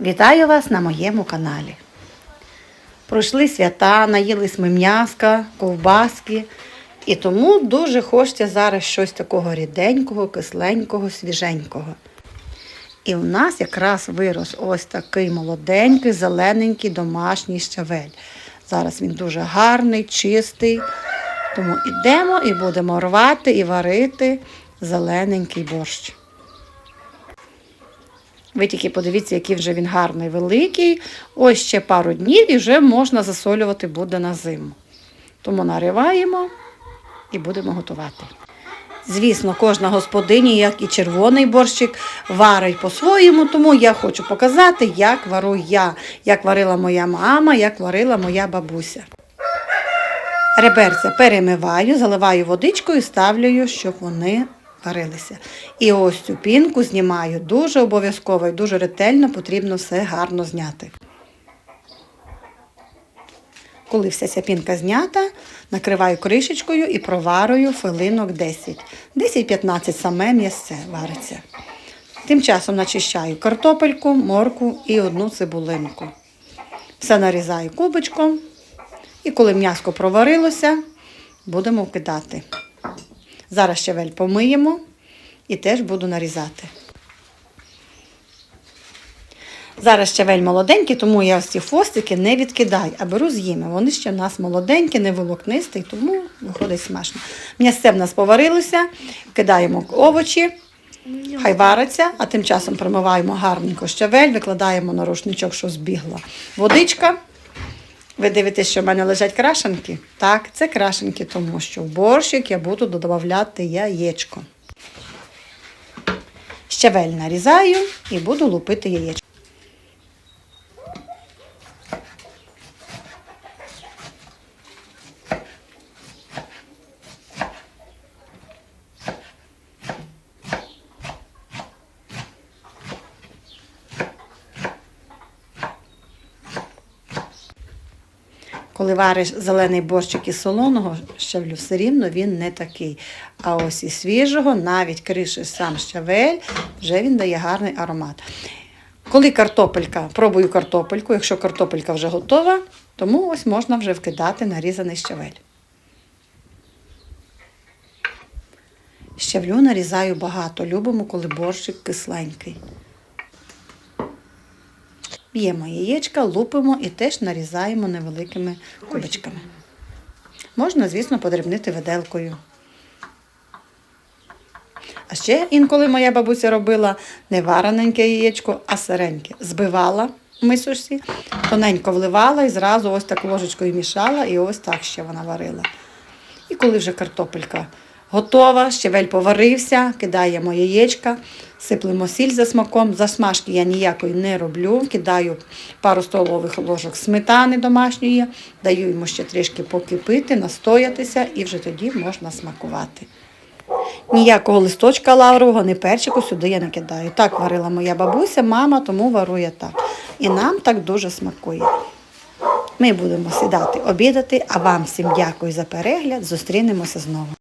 Вітаю вас на моєму каналі. Пройшли свята, наїлись ми м'яска, ковбаски. І тому дуже хочеться зараз щось такого ріденького, кисленького, свіженького. І у нас якраз вирос ось такий молоденький, зелененький домашній щавель. Зараз він дуже гарний, чистий. Тому йдемо і будемо рвати і варити зелененький борщ. Ви тільки подивіться, який вже він гарний, великий. Ось ще пару днів і вже можна засолювати буде на зиму. Тому нариваємо і будемо готувати. Звісно, кожна господиня, як і червоний борщик, варить по-своєму, тому я хочу показати, як вару я, як варила моя мама, як варила моя бабуся. Реберця перемиваю, заливаю водичкою і ставлю, щоб вони варилися. І ось цю пінку знімаю дуже обов'язково і дуже ретельно потрібно все гарно зняти. Коли вся ця пінка знята, накриваю кришечкою і проварую хвилинок 10. 10-15 саме м'ясце вариться. Тим часом начищаю картопельку, морку і одну цибулинку. Все нарізаю кубочком. І коли м'яско проварилося, будемо вкидати. Зараз щавель помиємо і теж буду нарізати. Зараз щавель молоденький, тому я ось ці хвостики не відкидаю, а беру з їми. Вони ще в нас молоденькі, не волокнисті, тому виходить смачно. М'ясце в нас поварилося, кидаємо овочі, хай вариться, а тим часом промиваємо гарненько щавель, викладаємо на рушничок, що збігла водичка. Ви дивитесь, що в мене лежать крашенки? Так, це крашенки, тому що в борщик я буду додавати яєчко. Щавель нарізаю і буду лупити яєчко. Коли вариш зелений борщик із солоного щавлю, все рівно він не такий. А ось із свіжого, навіть кришиш сам щавель, вже він дає гарний аромат. Коли картопелька, пробую картопельку, якщо картопелька вже готова, тому ось можна вже вкидати нарізаний щавель. Щавлю нарізаю багато, любимо, коли борщик кисленький. Б'ємо яєчка, лупимо і теж нарізаємо невеликими кубочками. Можна, звісно, подрібнити виделкою. А ще інколи моя бабуся робила не варененьке яєчко, а сиреньке. Збивала в мисочці, тоненько вливала і зразу ось так ложечкою мішала, і ось так ще вона варила. І коли вже картопелька готова, щавель поварився, кидаємо яєчка, сиплемо сіль за смаком. Засмажки я ніякої не роблю. Кидаю пару столових ложок сметани домашньої, даю йому ще трішки покипити, настоятися і вже тоді можна смакувати. Ніякого листочка лаврового, ні перчику сюди я не кидаю. Так варила моя бабуся, мама, тому вару я так. І нам так дуже смакує. Ми будемо сідати обідати, а вам всім дякую за перегляд. Зустрінемося знову.